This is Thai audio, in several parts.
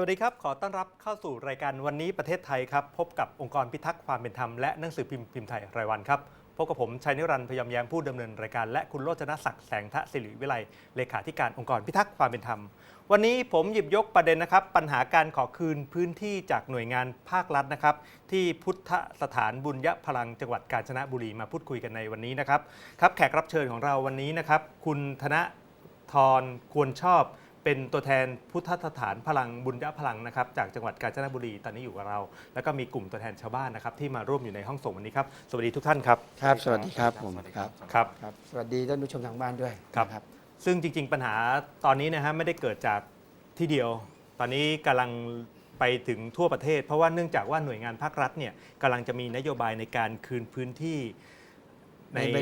วัสดีครับ ขอต้อนรับเข้าสู่รายการวันนี้ประเทศไทยครับ พบกับองค์กรพิทักษ์ความเป็นธรรมและหนังสือพิมพ์พิมพ์ไทยรายวันครับพบกับผมชัยนิรันดร์พยอมแย้มผู้ดำเนินรายการและคุณโรจนศักดิ์แสงทะศิริวิไลเลขาธิการองค์กรพิทักษ์ความเป็นธรรม วันนี้ผมหยิบยกประเด็นนะครับ ปัญหาการขอคืนพื้นที่จากหน่วยงานภาครัฐนะครับ ที่พุทธสถานบุญยพลังจังหวัดกาญจนบุรีมาพูดคุยกันในวันนี้นะครับครับแขกรับเชิญของเราวันนี้นะครับ คุณธนทรควรชอบ เป็นตัวแทนพุทธสถานพลังบุญยพลังนะครับจากจังหวัดกาญจนบุรีตอนนี้อยู่กับเรา แล้วก็มีกลุ่มตัวแทนชาวบ้านนะครับที่มาร่วมอยู่ในห้องส่งวันนี้ครับสวัสดีทุกท่านครับครับ สวัสดีครับผมสวัสดีคครัรับบครับ ครับ สวัสดีท่านผู้ชมทางบ้านด้วยครับ นะซึ่งจริง ๆ ปัญหาตอนนี้นะฮะไม่ได้เกิดจากที่เดียว ตอนนี้กำลังไปถึงทั่วประเทศ เพราะว่าเนื่องจากว่าหน่วยงานภาครัฐเนี่ยกำลังจะมีนโยบายในการคืนพื้นที่ในใน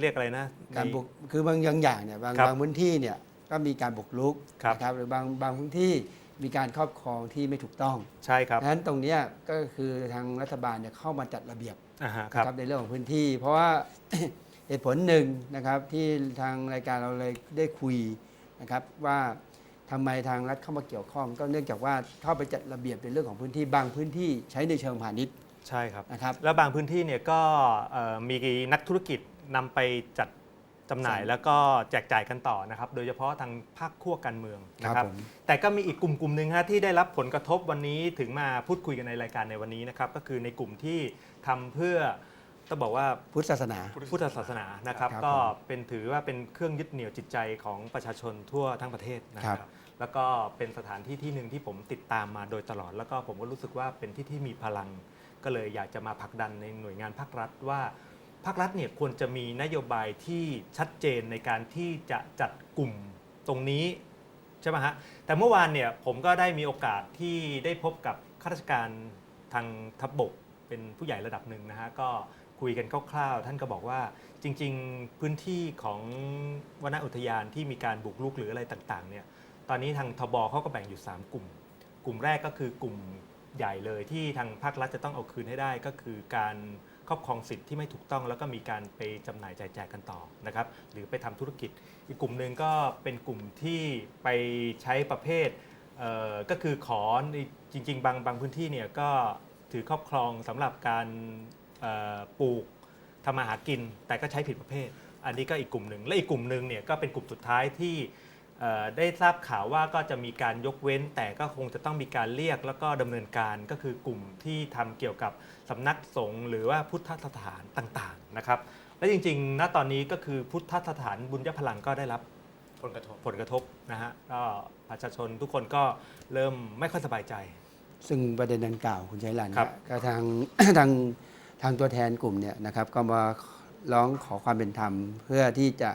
เรียกอะไรนะ การในบุกคือบางอย่างอย่างเนี่ยบางครับ บางพื้นที่เนี่ย ก็มีการบุกรุกครับ นะครับหรือบางบางพื้นที่มีการครอบครองที่ไม่ถูกต้องใช่ครับดังนั้นตรงเนี้ยก็คือทางรัฐบาลเนี่ยเข้ามาจัดระเบียบ อ่าฮะคนะรับครับในเรื่องของพื้นที่ เพราะว่า เหตุผลหนึ่งนะครับที่ทางรายการเราเลยได้คุยนะครับว่าทำไมทางรัฐเข้ามาเกี่ยวข้อง ก็เนื่องจากว่าเข้าไปจัดระเบียบในเรื่องของพื้นที่บางพื้นที่ใช้ในเชิงพาณิชย์ใช่ครับ นะครับ แล้วบางพื้นที่เนี่ยก็เอ่อมีนักธุรกิจนำไปจัด จำหน่ายใช่แล้วก็แจกจ่ายกันต่อนะครับ โดยเฉพาะทางภาคขั้วการเมืองนะครับผม แต่ก็มีอีกกลุ่มกลุ่มหนึ่งฮะที่ได้รับผลกระทบวันนี้ถึงมาพูดคุยกันในรายการในวันนี้นะครับ ก็คือในกลุ่มที่ทำเพื่อต้องบอกว่า พุทธศาสนา พุทธศาสนานะครับครับก็ผมเป็นถือว่าเป็นเครื่องยึดเหนี่ยวจิตใจของประชาชนทั่วทั้งประเทศนะคครัรับ บ แล้วก็เป็นสถานที่ที่หนึ่งที่ผมติดตามมาโดยตลอด แล้วก็ผมก็รู้สึกว่าเป็นที่ที่มีพลัง ก็เลยอยากจะมาผลักดันในหน่วยงานภาครัฐว่า ภาครัฐเนี่ยควรจะมีนโยบายที่ชัดเจนในการที่จะจัดกลุ่มตรงนี้ใช่ไหมฮะแต่เมื่อวานเนี่ยผมก็ได้มีโอกาสที่ได้พบกับข้าราชการทางทัพบกเป็นผู้ใหญ่ระดับหนึ่งนะฮะก็คุยกันคร่าวๆท่านก็บอกว่าจริง ๆพื้นที่ของวนอุทยานที่มีการบุกรุกหรืออะไรต่างๆเนี่ยตอนนี้ทางทบเขาก็แบ่งอยู่ 3 กลุ่ม กลุ่มแรกก็คือกลุ่มใหญ่เลยที่ทางภาครัฐจะต้องเอาคืนให้ได้ก็คือการ ครอบครองสิทธิ์ที่ไม่ถูกต้อง แล้วก็มีการไปจำหน่ายจ่ายแจกกันต่อนะครับหรือไปทำธุรกิจ อีกกลุ่มหนึ่งก็เป็นกลุ่มที่ไปใช้ประเภทเอ่อก็คือขอในจริง ๆ บางบางพื้นที่เนี่ยก็ถือครอบครองสำหรับการเอ่อปลูก ทำมาหากินแต่ก็ใช้ผิดประเภท อันนี้ก็อีกกลุ่มหนึ่งและอีกกลุ่มหนึ่งเนี่ยก็เป็นกลุ่มสุดท้ายที่ ได้ทราบข่าวว่าก็จะมีการยกเว้น แต่ก็คงจะต้องมีการเรียกแล้วก็ดำเนินการก็คือกลุ่มที่ทำเกี่ยวกับสำนักสงฆ์หรือว่าพุทธสถานต่างๆนะครับ และจริงๆณตอนนี้ก็คือพุทธสถานบุญยพลังก็ได้รับผลกระทบผลกระทบนะฮะก็ประชาชนทุกคนก็เริ่มไม่ค่อยสบายใจ ซึ่งประเด็นดังกล่าวคุณชัยรันครับเนี่ยก็ทางทางทางตัวแทนกลุ่มเนี่ยนะครับก็มาร้องขอความเป็นธรรมเพื่อที่จะ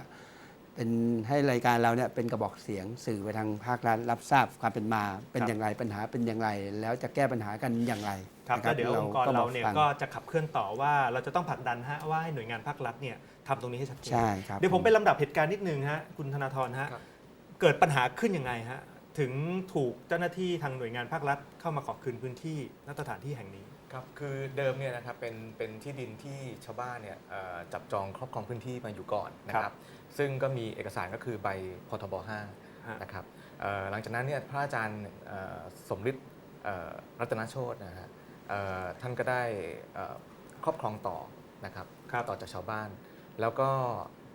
เป็นให้รายการเราเนี่ยเป็นกระบอกเสียงสื่อไปทางภาครัฐรับทราบความเป็นมาเป็นอย่างไรปัญหาเป็นอย่างไร แล้วจะแก้ปัญหากันอย่างไรครับนะแล้วเดี๋ยวองค์กรมเราเนี่ยฟังก็จะขับเคลื่อนต่อว่าเราจะต้องผลักดันฮะว่าให้หน่วยงานภาครัฐเนี่ยทำตรงนี้ให้ชัดเจนใช่ครับเดี๋ยวผมไปลำดับเหตุการณ์นิดนึงฮะคุณธนาธรฮะครับเกิดปัญหาขึ้นยังไงฮะถึงถูกเจ้าหน้าที่ทางหน่วยงานภาครัฐเข้ามาขอคืนพื้นที่ณสถานที่แห่งนี้ ครับคือเดิมเนี่ยนะครับเป็นเป็นที่ดินที่ชาวบ้านเนี่ยเอ่อจับจองครอบครองพื้นที่มาอยู่ก่อนนะคครัรับบซึ่งก็มีเอกสารก็คือใบพทบฮะ 5นะครับเอ่อหลังจากนั้นเนี่ยพระอาจารย์เอ่อสมฤทธิ์เอ่อรัตนโชตนะฮะเอ่อท่านก็ได้เอ่อครอบครองต่อนะครับครับ ต่อจากชาวบ้าน แล้วก็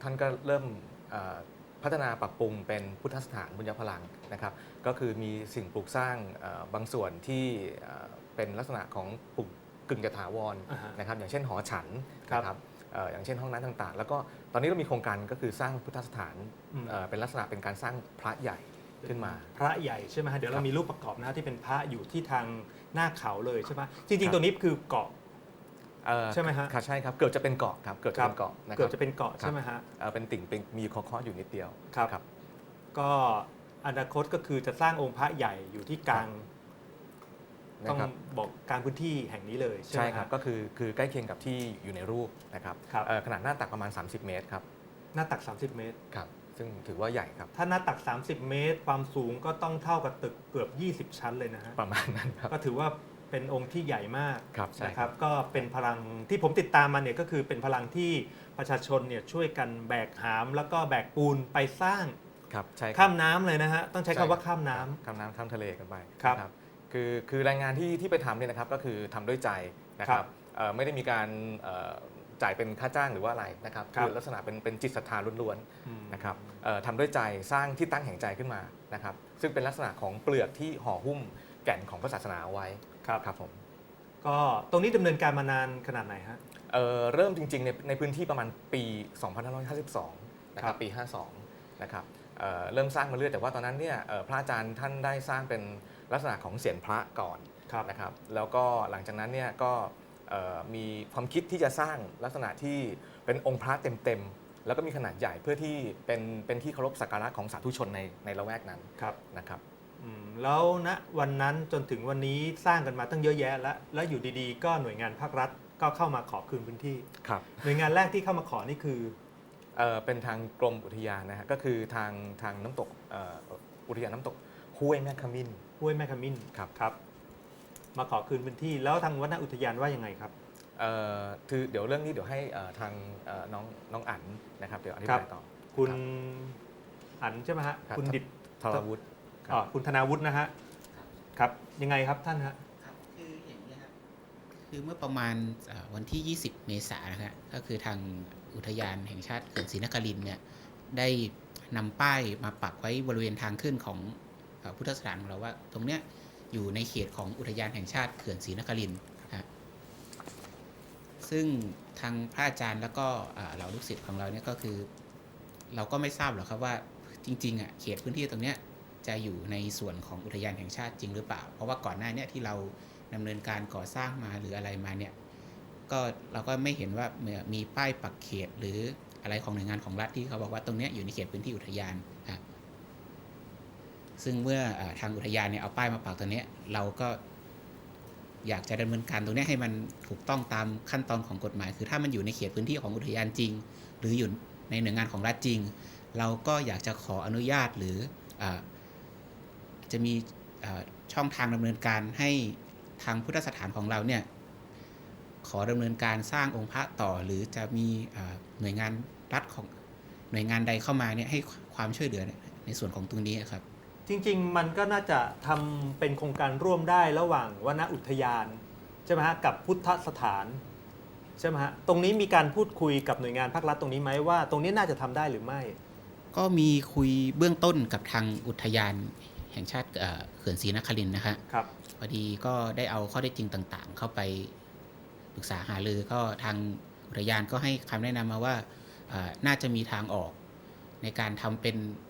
ท่านก็เริ่มเอ่อพัฒนาปรับปรุงเป็นพุทธสถานบุญญพลังนะครับ ก็คือมีสิ่งปลูกสร้างเอ่อบางส่วนที่เอ่อ เป็นลักษณะของปลูกกึ่งจะถาวรอ่าฮะ นะครับอย่างเช่นหอฉันครับนะครับเอ่ออย่างเช่นห้องน้ำต่างๆ แล้วก็ตอนนี้เรามีโครงการก็คือสร้างพุทธสถานอืม เอ่อเป็นลักษณะเป็นการสร้างพระใหญ่ขึ้นมา พระใหญ่ใช่ไหมฮะเดี๋ยวครัเราบมีรูปประกอบนะฮะที่เป็นพระอยู่ที่ทางหน้าเขาเลยใช่ไหมจคริรัง บ ๆ ตัวนี้คือเกาะ เอ่อใช่ไหมฮะ ครับใช่ครับ เกือบจะเป็นเกาะครับเกือบจะเป็นเกาะนะคเกืรัอบบจะเป็นเกาะใช่ไหมฮะเอ่อเป็นติ่งเป็นมีเคาะๆอยู่นิดเดียวครับครับ ก็อนาคตก็คือจะสร้างองค์พระใหญ่อยู่ที่กลาง ต้องนะครับบอกกลางพื้นที่แห่งนี้เลยใช่ไหใช่มครับก็คือคือใกล้เคียงกับที่อยู่ในรูปนะครับครับเอ่อขนาดหน้าตักประมาณ 30 เมตรครับหน้าตัก 30 เมตรครับซึ่งถือว่าใหญ่ครับ ถ้าหน้าตัก 30 เมตร ความสูงก็ต้องเท่ากับตึกเกือบ 20 ชั้นเลยนะฮะประมาณนั้นครับก็ถือว่าเป็นองค์ที่ใหญ่มากครับใช่นะคครัรับบก็เป็นพลังที่ผมติดตามมาเนี่ยก็คือเป็นพลังที่ประชาชนเนี่ยช่วยกันแบกหาม แล้วก็แบกปูนไปสร้างครับใช่ครับข้ามน้ำเลยนะฮะต้องใช้ใช่คำว่าข้ามน้ำข้ามน้ำข้ามทะเลกันไปครับนะ คือคือแรงงานที่ที่ไปทำเนี่ยนะครับก็คือทำด้วยใจนะคครัรับบเอ่อไม่ได้มีการเอ่อจ่ายเป็นค่าจ้างหรือว่าอะไรนะครับครับอลักษณะเป็นเป็นจิตศรัทธาล้วนอืม ๆนะครับเอ่อทำด้วยใจสร้างที่ตั้งแห่งใจขึ้นมานะครับซึ่งเป็นลักษณะของเปลือกที่ห่อหุ้มแก่นของพระศาสนาเอาไว้ครับ ครับผม ก็ตรงนี้ดำเนินการมานานขนาดไหนฮะ เอ่อเริ่มจริงๆในในพื้นที่ประมาณปี 2552 นะคครัรับบ ปี 52 นะครับเอ่อเริ่มสร้างมาเรื่อยแต่ว่าตอนนั้นเนี่ยเอ่อพระอาจารย์ท่านได้สร้างเป็น ลักษณะของเสียนพระก่อนครับนะครับแล้วก็หลังจากนั้นเนี่ยก็เอ่อมีความคิดที่จะสร้างลักษณะที่เป็นองค์พระเต็มๆ แล้วก็มีขนาดใหญ่เพื่อที่เป็นเป็นที่เคารพสักการะของสาธุชนในในละแวกนั้นครับนะครับอืมแล้วณวันนั้นจนถึงวันนี้สร้างกันมาตั้งเยอะแยะแล้วแล้วอยู่ดีๆ ก็หน่วยงานภาครัฐก็เข้ามาขอคืนพื้นที่ครับหน่วยงานแรกที่เข้ามาขอนี่คือเอ่อเป็นทางกรมอุทยานนะฮะก็คือทางทางน้ำตกเอ่ออุทยานน้ำตก ห้วยแม่ขมิ้นห้วยแม่ขมิ้นครับครับ มาขอคืนพื้นที่แล้วทางวนอุทยานว่ายังไงครับเอ่อคือเดี๋ยวเรื่องนี้เดี๋ยวให้เอ่อทางเอ่อน้องน้องอั๋นนะครับ เดี๋ยวอธิครับายบต่อ คุณครับอันใช่ไหมฮะครับ คุณดิบทรวุฒิ ครับ อ๋อคุณธนาวุฒินะฮะครับยังไงครับท่านฮะ ครับคืออย่างนี้ยครับคือเมื่อประมาณเอ่อวันที่ 20 เมษายนนะครับก็คือทางอุทยานแห่งชาติเขื่อนศรีนครินทร์เนี่ยได้นำป้ายมาปักไว้บริเวณทางขึ้นของเอ่อ พุทธสถานของเราว่า ตรงเนี้ยอยู่ในเขตของอุทยานแห่งชาติเขื่อนศรีนครินทร์ซึ่งทางพระอาจารย์แล้วก็เหล่าลูกศิษย์ของเราเนี่ยก็คือ เราก็ไม่ทราบหรอกครับว่าจริงๆอะเขตพื้นที่ตรงเนี้ยจะอยู่ในส่วนของอุทยานแห่งชาติจริงหรือเปล่า เพราะว่าก่อนหน้านี้ที่เราดำเนินการก่อสร้างมาหรืออะไรมาเนี่ยก็เราก็ไม่เห็นว่ามีป้ายปักเขตหรืออะไรของหน่วยงานของรัฐที่เขาบอกว่าตรงเนี้ยอยู่ในเขตพื้นที่อุทยาน ซึ่งเมื่ออทางอุทยานเนี่ยเอาป้ายมาปักตรงนี้เราก็อยากจะดำเนินการตรงนี้ให้มันถูกต้องตามขั้นตอนของกฎหมาย คือถ้ามันอยู่ในเขตพื้นที่ของอุทยานจริง หรืออยู่ในหน่วยงานของรัฐจริง เราก็อยากจะขออนุญาตหรืออจะมีช่องทางดำเนินการให้ทางพุทธสถานของเราเนี่ยขอดำเนินการสร้างองค์พระต่อ หรือจะมีหน่วยงานรัฐของหน่วยงานใดเข้ามาเนี่ยให้ความช่วยเหลือในส่วนของตรงนี้ครับ จริง ๆ มันก็น่าจะทำเป็นโครงการร่วมได้ระหว่างวนอุทยานใช่ไหมฮะกับพุทธสถานใช่ไหมฮะตรงนี้มีการพูดคุยกับหน่วยงานภาครัฐตรงนี้ไหมว่า ตรงนี้น่าจะทำได้หรือไม่ ก็มีคุยเบื้องต้นกับทางอุทยานแห่งชาติเอ่อเขื่อนศรีนครินทร์นะฮะครับ พอดีก็ได้เอาข้อได้จริงต่างๆ เข้าไปปรึกษาหารือก็ทางอุทยานก็ให้คำแนะนำมาว่าเอ่อน่าจะมีทางออกในการทำเป็นเอ่อ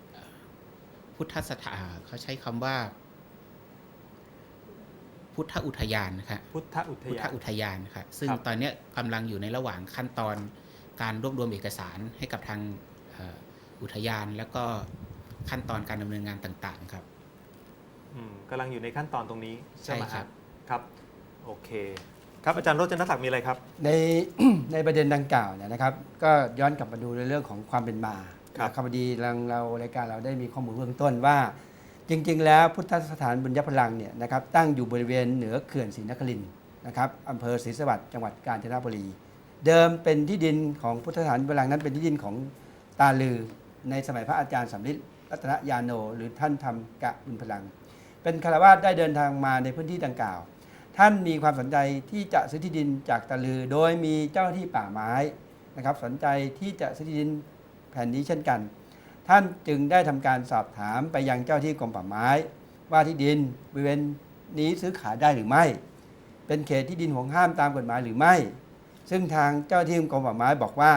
พุทธสถานเขาใช้คำว่า พุทธอุทยานนะครับพุทธอุทพุทยาธนอุทยานครับซึ่งครับตอนเนี้ยกำลังอยู่ในระหว่างขั้นตอนการรวบรวมเอกสารให้กับทางเอ่ออุทยานแล้วก็ขั้นตอนการดำเนินงานต่าง ๆ ครับอืมกำลังอยู่ในขั้นตอนตรงนี้ใช่ไหมใช่ครับครับโอเค ครับอาจารย์โรจนศักดิ์มีอะไรครับ ในในประเด็นดังกล่าวเนี่ยนะครับ ก็ย้อนกลับมาดูในเรื่องของความเป็นมา ครับนะพอดีเราเรารายการเราได้มีข้อมูลเบื้องต้นว่า จริง ๆ แล้วพุทธสถานบุญยพลังเนี่ยนะครับตั้งอยู่บริเวณเหนือเขื่อนศรีนครินทร์นะครับอำเภอศรีสวัสดิ์จังหวัดกาญจนบุรี เดิมเป็นที่ดินของพุทธสถานบุญยพลังนั้นเป็นที่ดินของตาลือในสมัยพระอาจารย์สำริดรัตนยาโน หรือท่านทำกะบุญพลัง เป็นคารวาสได้เดินทางมาในพื้นที่ดังกล่าว ท่านมีความสนใจที่จะซื้อที่ดินจากตะลือ โดยมีเจ้าหน้าที่ป่าไม้นะครับสนใจที่จะซื้อที่ดิน แผ่นนี้เช่นกัน ท่านจึงได้ทำการสอบถามไปยังเจ้าที่กรมป่าไม้ ว่าที่ดินบริเวณนี้ซื้อขายได้หรือไม่ เป็นเขตที่ดินห่วงห้ามตามกฎหมายหรือไม่ ซึ่งทางเจ้าที่กรมป่าไม้บอกว่า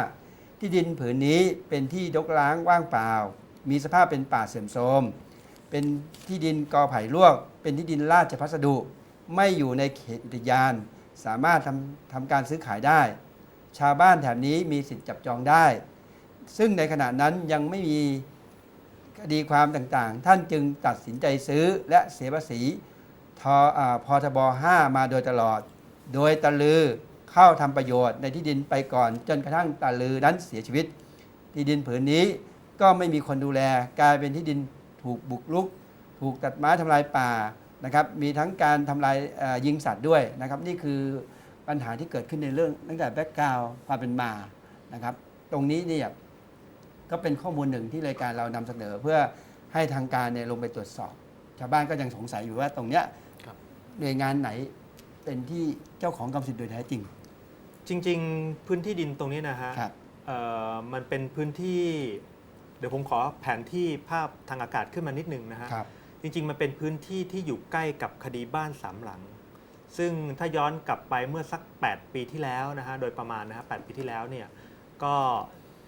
ที่ดินผืนนี้เป็นที่รกร้างว่างเปล่า มีสภาพเป็นป่าเสื่อมโทรมเป็นที่ดินกอไผ่ลวก เป็นที่ดินราชพัสดุ ไม่อยู่ในเขตอุทยาน สามารถทำทำการซื้อขายได้ ชาวบ้านแถบนี้มีสิทธิ์จับจองได้ ซึ่งในขณะนั้นยังไม่มีคดีความต่างๆ ท่านจึงตัดสินใจซื้อและเสียภาษีทอาพทบ 5 มาโดยตลอด โดยตะลือเข้าทำประโยชน์ในที่ดินไปก่อน จนกระทั่งตะลือนั้นเสียชีวิต ที่ดินผืนนี้ก็ไม่มีคนดูแลกลายเป็นที่ดินถูกบุกรุก ถูกตัดไม้ทำลายป่านะครับมีทั้งการทำลายยิงสัตว์ด้วยนะครับนี่คือปัญหาที่เกิดขึ้นในเรื่องตั้งแต่แบ็กกราวความเป็นมานะครับตรงนี้เนี่ย ก็เป็นข้อมูลหนึ่งที่รายการเรานำเสนอเพื่อให้ทางการเนี่ยลงไปตรวจสอบ ชาวบ้านก็ยังสงสัยอยู่ว่าตรงเนี้ยครับหน่วยงานไหนเป็นที่เจ้าของกรรมสิทธิ์โดยแท้จริง จริง ๆ พื้นที่ดินตรงนี้นะฮะครับเอ่อมันเป็นพื้นที่ เดี๋ยวผมขอแผนที่ภาพทางอากาศขึ้นมานิดนึงนะฮะครับจริง ๆ มันเป็นพื้นที่ที่อยู่ใกล้กับคดีบ้านสามหลัง ซึ่งถ้าย้อนกลับไปเมื่อสัก 8 ปีที่แล้วนะฮะโดยประมาณนะฮะ8ปีที่แล้วเนี่ยก็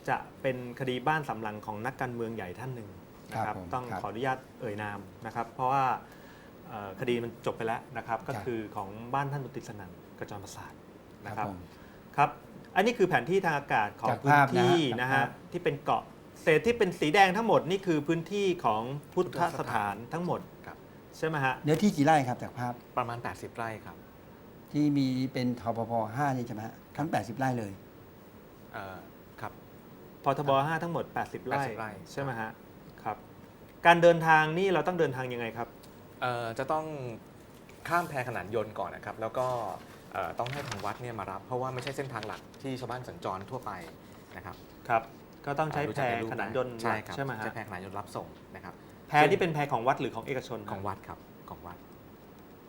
จะเป็นคดีบ้านสามหลังของนักการเมืองใหญ่ท่านหนึ่งนะคครัรับบผมต้องครับขออนุญาตเอ่ยนามนะครับ เพราะว่าเอ่อคดีมันจบไปแล้วนะครับ ก็ครับ คือของบ้านท่านบุตริสนันกระจรประสาทคนะรับครับผม ครับ อันนี้คือแผนที่ทางอากาศของจากพื้นภาพนะฮะที่จากนะฮะภาพ ที่เป็นเกาะเศษที่เป็นสีแดงทั้งหมดนี่คือพื้นที่ของพุทธสถานทั้งหมดครับ ใช่ไหมฮะเนื้อที่กี่ไร่ครับจากภาพประมาณ 80 ไร่ครับที่มีเป็นทพพ5นี่ใช่ไหมฮะทั้ง 80 ไร่เลย เอ่อครับ พทบ5ทั้งหมด 80 ไร่80ไร่ ใช่ไหมฮะครับ การเดินทางนี่เราต้องเดินทางยังไงครับ เอ่อจะต้องข้ามแพขนานยนต์ก่อนนะครับ แล้วก็เอ่อต้องให้ทางวัดเนี่ยมารับ เพราะว่าไม่ใช่เส้นทางหลักที่ชาวบ้านสัญจรทั่วไปนะครับครับ ก็ต้องใช้รู้แพจักในรูปขนานยนต์ใช่ครับใช่ไหมฮะใช้แพขนานยนต์รับส่งนะครับแพที่เป็นแพของวัดหรือของเอกชนของวัดครับของวัด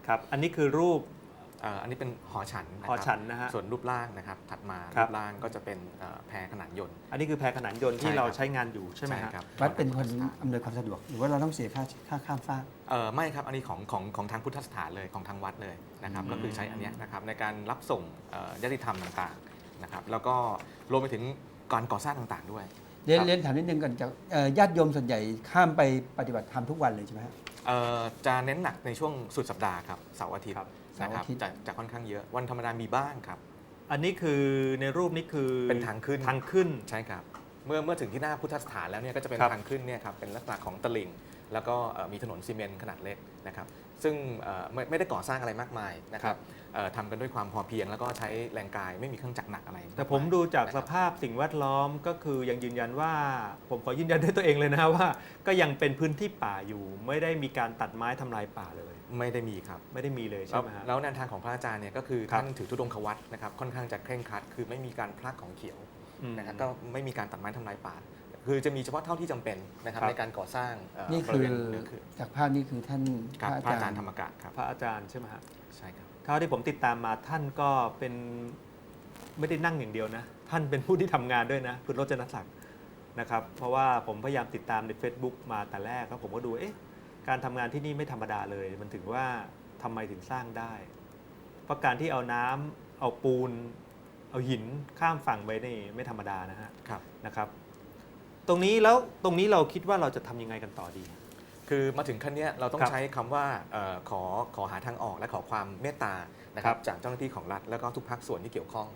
ครับ อันนี้คือรูปเอ่ออันนี้เป็นหอฉันนะหอครับฉันนะฮะส่วนรูปร่างนะครับ ถัดมาครัรูบปร่างก็จะเป็นเอ่อแพขนานยนต์ อันนี้คือแพขนานยนต์ที่ใช่ครับเราใช้งานอยู่ใช่ไหมฮะครับวัดเป็นคนอำนวยความสะดวก หรือว่าเราต้องเสียค่าค่าข้ามฟากเอ่อไม่ครับ อันนี้ของของของทางพุทธสถานเลยของทางวัดเลยนะครับอืมก็คือใช้อันเนี้ยนะครับในการรับส่งเอ่อญาติธรรมต่างๆนะครับ แล้วก็รวมไปถึงการก่อสร้างต่างๆด้วยเรียนครับเรียนถามนิดนึงก่อนจะเอ่อญาติโยมส่วนใหญ่ข้ามไปปฏิบัติธรรมทุกวันเลยใช่ไหมฮะเอ่อจะเน้นหนักในช่วงสุดสัปดาห์ครับเสาร์อาทิตย์ครับ นะครับเสาร์อาทิตย์จะจะค่อนข้างเยอะวันธรรมดามีบ้างครับอันนี้คือในรูปนี้คือเป็นทางขึ้นทางขึ้นใช่ครับ เมื่อเมื่อถึงที่หน้าพุทธสถานแล้วเนี่ยก็จะเป็นครับทางขึ้นเนี่ยครับเป็นลักษณะของตลิ่ง แล้วก็เอ่อมีถนนซีเมนต์ขนาดเล็กนะครับซึ่งเอ่อไม่ไม่ได้ก่อสร้างอะไรมากมายนะครับเอ่อทำกันด้วยความพอเพียง แล้วก็ใช้แรงกายไม่มีเครื่องจักรหนักอะไร แต่ผมดูจากสนะครับภาพสิ่งแวดล้อมก็คือยังยืนยันว่า ผมขอยืนยันด้วยตัวเองเลยนะว่า ก็ยังเป็นพื้นที่ป่าอยู่ ไม่ได้มีการตัดไม้ทำลายป่าเลย ไม่ได้มีครับไม่ได้มีเลยแล้ใช่วไหมฮะ แล้วแนวทางของพระอาจารย์เนี่ยก็คือครับ ท่านถือธุดงควัตนะครับค่อนข้างจะเคร่งครัด คือไม่มีการพลักของเขียวอืม นะครับก็ไม่มีการตัดไม้ทำลายป่า คือจะมีเฉพาะเท่าที่จำเป็นนะครับครับ ในการก่อสร้างเอ่อนี่บคืริอเวณเนื้อเขื่อนจากภาพนี่คือท่านครับพพระระอาอาจาจารรย์ย์ธรรมกะครับพระอาจารย์ใช่ไหมฮะใช่ครับ เท่าที่ผมติดตามมาท่านก็เป็นไม่ได้นั่งอย่างเดียวนะ ท่านเป็นผู้ที่ทำงานด้วยนะ คุณโรจนศักดิ์นะครับ เพราะว่าผมพยายามติดตามใน Facebook มาแต่แรกแล้วผมก็ดูเอ๊ะ การทำงานที่นี่ไม่ธรรมดาเลย มันถึงว่าทำไมถึงสร้างได้ เพราะการที่เอาน้ำเอาปูน เอาหินข้ามฝั่งไปนี่ไม่ธรรมดานะฮะครับนะครับ ตรงนี้แล้วตรงนี้เราคิดว่าเราจะทำยังไงกันต่อดี คือมาถึงขั้นเนี้ยเราต้องครับใช้คำว่าเอ่อขอขอหาทางออกและขอความเมตตานะคครัรับบจากเจ้าหน้าที่ของรัฐแล้วก็ทุกภาคส่วนที่เกี่ยวข้อง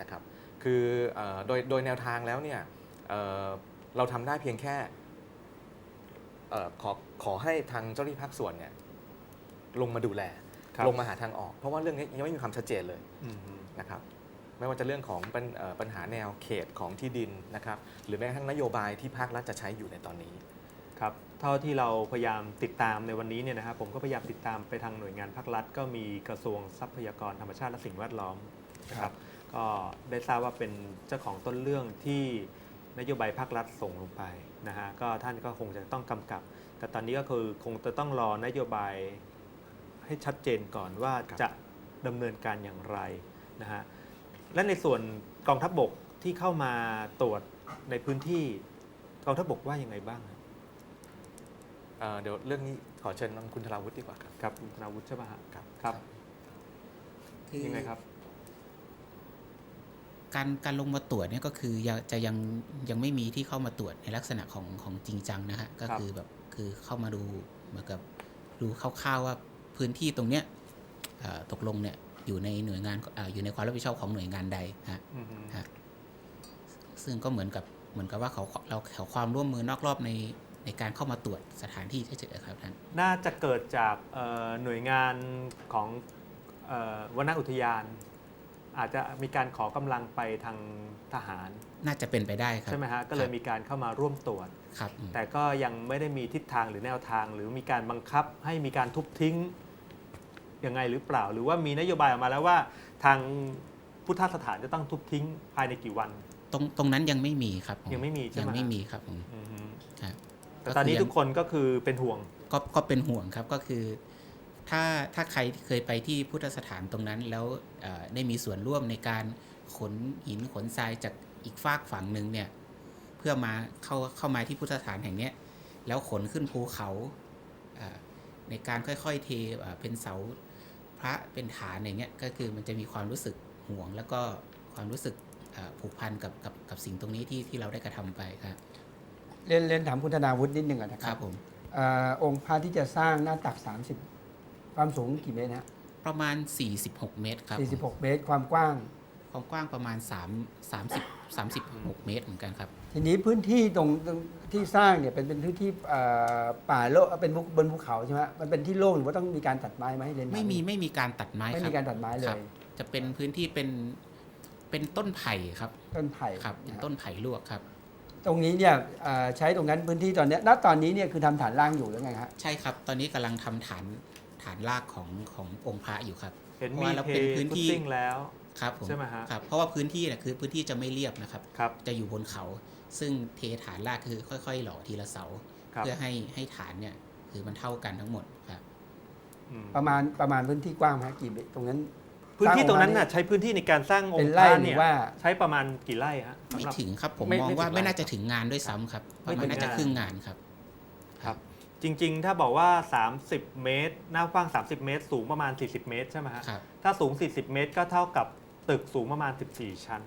นะครับ คือเอ่อโดยโดยแนวทางแล้วเนี่ยเอ่อเราทำได้เพียงแค่เอ่อ ขอขอให้ทางเจ้าหน้าที่ภาคส่วนเนี่ยลงมาดูแลครับลงมาหาทางออก เพราะว่าเรื่องนี้ยังไม่มีความชัดเจนเลยอืมนะครับไม่ว่าจะเรื่องของปัญเอ่อปัญหาแนวเขตของที่ดินนะครับหรือแม้กระทั่งนโยบายที่ภาครัฐจะใช้อยู่ในตอนนี้ครับเท่าที่เราพยายามติดตามในวันนี้เนี่ยนะครับผมก็พยายามติดตามไปทางหน่วยงานภาครัฐ ก็มีกระทรวงทรัพยากรธรรมชาติและสิ่งแวดล้อมนะครับก็ได้ทราบว่าเป็นเจ้าของต้นเรื่องที่ นโยบายภาครัฐส่งลงไปนะฮะก็ท่านก็คงจะต้องกำกับ แต่ตอนนี้ก็คือคงจะต้องรอนโยบายให้ชัดเจนก่อนว่าครับจะดำเนินการอย่างไรนะฮะและในส่วนกองทัพบกที่เข้ามาตรวจในพื้นที่กองทัพบกว่ายังไงบ้างครับเอ่อเดี๋ยวเรื่องนี้ขอเชิญคุณธราวุฒิดีกว่าครับครับคุณธนาวุฒิใช่ไหมฮะครับครับคือยังไงครับ การการลงมาตรวจเนี่ยก็คือยังจะยังยังไม่มีที่เข้ามาตรวจในลักษณะของของจริงจังนะฮะก็คือแบบคือเข้ามาดูเหมือนกับดูคร่าวๆว่าพื้นที่ตรงเนี้ยเอ่อตกลงเนี่ยอยู่ในหน่วยงานเอ่ออยู่ในความรับผิดชอบของหน่วยงานใดฮะอือฮึฮะซึ่งก็เหมือนกับเหมือนกับว่าเขาเราขอความร่วมมือนอกรอบในในการเข้ามาตรวจสถานที่เฉยๆครับท่านน่าจะเกิดจากเอ่อหน่วยงานของเอ่อวนอุทยาน อาจจะมีการขอกำลังไปทางทหาร น่าจะเป็นไปได้ครับใช่ไหมฮะก็เลยมีการเข้ามาร่วมตรวจครับอืมแต่ก็ยังไม่ได้มีทิศทางหรือแนวทาง หรือมีการบังคับให้มีการทุบทิ้งยังไงหรือเปล่า หรือว่ามีนโยบายออกมาแล้วว่า ทางพุทธสถานจะต้องทุบทิ้งภายในกี่วัน ตรงตรงนั้นยังไม่มีครับผยังไม่มีใช่ไหมยังไม่มีครับผมอือฮึครับแต่ตอนนี้ก็คือยังทุกคนก็คือเป็นห่วงก็ก็เป็นห่วงครับก็คือ ถ้าถ้าใครเคยไปที่พุทธสถานตรงนั้น แล้วเอ่อได้มีส่วนร่วมในการขนหินขนทรายจากอีกฝากฝั่งหนึ่งเนี่ยเพื่อมาเข้าเข้ามาที่พุทธสถานแห่งเนี้ยแล้วขนขึ้นภูเขาเอ่อในการค่อยๆเทเอ่อเป็นเสาพระเป็นฐานอย่างเงี้ยก็คือมันจะมีความรู้สึกห่วง แล้วก็ความรู้สึกเอ่อผูกพันกับกับกับสิ่งตรงนี้ที่ที่เราได้กระทำไปครับเล่นเล่นถามคุณธนาวุฒินิดหนึ่งอะนะคครัรับบผมเออองค์พระที่จะสร้างหน้าตัก 30 ความสูงกี่เมตรนะประมาณ 46 เมตรครับผม46 เมตร ความกว้าง ความกว้างประมาณ 3 30 36 เมตรเหมือนกันครับ ทีนี้พื้นที่ตรงตรงที่สร้างเนี่ยเป็นเป็นพื้นที่เอ่อป่าโลกเป็นภูบนภูเขาใช่ไหมมันเป็นที่โล่งหรือว่าต้องมีการตัดไม้ไหมเรนถาไม่มีไม่มีการตัดไม้ไม่ครัมีบการตัดไม้เลครับ ยจะเป็นพื้นที่เป็นเป็นต้นไผ่ครับต้นไผ่ครับเป็นนะต้นไผ่ลวกครับ ตรงนี้เนี่ยเอ่อใช้ตรงนั้นพื้นที่ตอนเนี้ยณตอนนี้เนี่ยคือทำฐานล่างอยู่แล้วไงฮะ ใช่ครับ ตอนนี้กำลังทำฐานฐานรากของขององค์พระอยู่ครับเห็นเพราะมีว่าเราเทเป็นพื้นฟุตที่ติ้งแล้วครับผมใช่ไหมฮะครับเพราะว่าพื้นที่เนี่ยคือพื้นที่จะไม่เรียบนะครับครับ จะอยู่บนเขา ซึ่งเทฐานรากคือค่อย ๆ หล่อทีละเสาครับเพื่อให้ให้ฐานเนี่ยคือมันเท่ากันทั้งหมดครับอืมประมาณประมาณพื้นที่กว้างไหมกี่เมตรตรงนั้นพื้นที่ตรงนั้นสร้างออกมาน่ะใช้พื้นที่ในการสร้างองเป็นค์พไร่ระหรืเนี่ยอว่าใช้ประมาณกี่ไร่ฮะไม่สำหรับถึงครับผมไม่มองไม่ว่าถึงไม่ไร่น่าจะถึงงานด้วยซ้ำครับปไม่ระมาถึณงน่าจะงานครึ่งงานครับครับ จริง ๆ ถ้าบอกว่า 30 เมตร หน้ากว้าง 30 เมตร สูงประมาณ 40 เมตรใช่ไหมฮะครับถ้าสูง 40 เมตร ก็เท่ากับตึกสูงประมาณ 14 ชั้น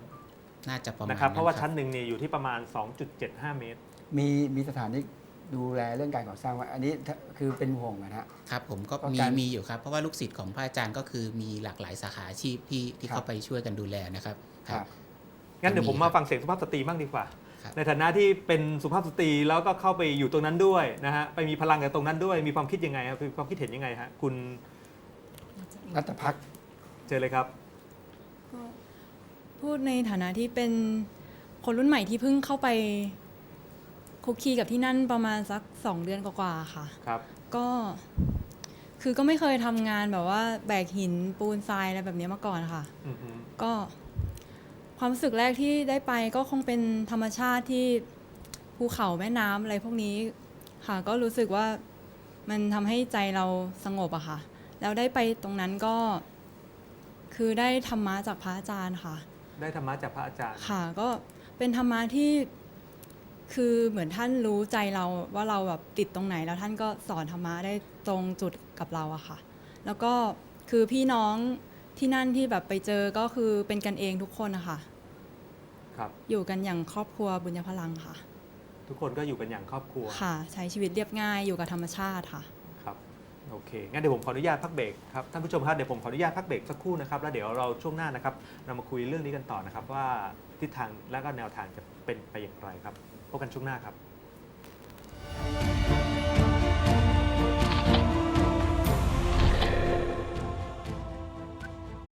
น่าจะประมาณนะครับเพราะว่าคบชั้นหนึ่งเนี่ยอยู่ที่ประมาณ 2.75 เมตร มีมีสถานที่ดูแลเรื่องการก่อสร้างว่าอันนี้ถ้าคือเป็นห่วงนะฮะ ครับผมก็ก็มีการมีอยู่ครับ เพราะว่าลูกศิษย์ของพระอาจารย์ก็คือมีหลากหลายสาขาอาชีพที่ที่ครับ เข้าไปช่วยกันดูแลนะครับ ครับ งั้นเดี๋ยวผมจะมีมาครับฟังเสียงสุภาพสตรีบ้างดีกว่าครับ ในฐานะที่เป็นสุภาพสตรีแล้วก็เข้าไปอยู่ตรงนั้นด้วยนะฮะไปมีพลังกับตรงนั้นด้วยมีความคิดยังไงครับมีความคิดเห็นยังไงฮะคุณรัตพักษ์เจอเลยครับก็พูดในฐานะที่เป็นคนรุ่นใหม่ที่เพิ่งเข้าไปคุกคีกับที่นั่นประมาณสักสองเดือนกว่าๆค่ะ ครับ ก็คือก็ไม่เคยทำงานแบบว่าแบกหินปูนทรายอะไรแบบนี้มาก่อนค่ะอือฮึก็ ความรู้สึกแรกที่ได้ไปก็คงเป็นธรรมชาติที่ภูเขาแม่น้ำอะไรพวกนี้ค่ะ ก็รู้สึกว่ามันทำให้ใจเราสงบอะค่ะ แล้วได้ไปตรงนั้นก็ คือได้ธรรมะจากพระอาจารย์ค่ะ ได้ธรรมะจากพระอาจารย์ ค่ะ ก็เป็นธรรมะที่คือเหมือนท่านรู้ใจเราว่าเราแบบติดตรงไหน แล้วท่านก็สอนธรรมะได้ตรงจุดกับเราอะค่ะ แล้วก็คือพี่น้องที่นั่นที่แบบไปเจอก็คือเป็นกันเองทุกคนนะคะ ครับ อยู่กันอย่างครอบครัวบุญญพลังค่ะ ทุกคนก็อยู่กันอย่างครอบครัว ค่ะ ใช้ชีวิตเรียบง่ายอยู่กับธรรมชาติค่ะ ครับ โอเค งั้นเดี๋ยวผมขออนุญาตพักเบรกครับ ท่านผู้ชมครับ เดี๋ยวผมขออนุญาตพักเบรกสักครู่นะครับ แล้วเดี๋ยวเราช่วงหน้านะครับ เรามาคุยเรื่องนี้กันต่อนะครับ ว่าทิศทางและก็แนวทางจะเป็นไปอย่างไรครับ พบกันช่วงหน้าครับ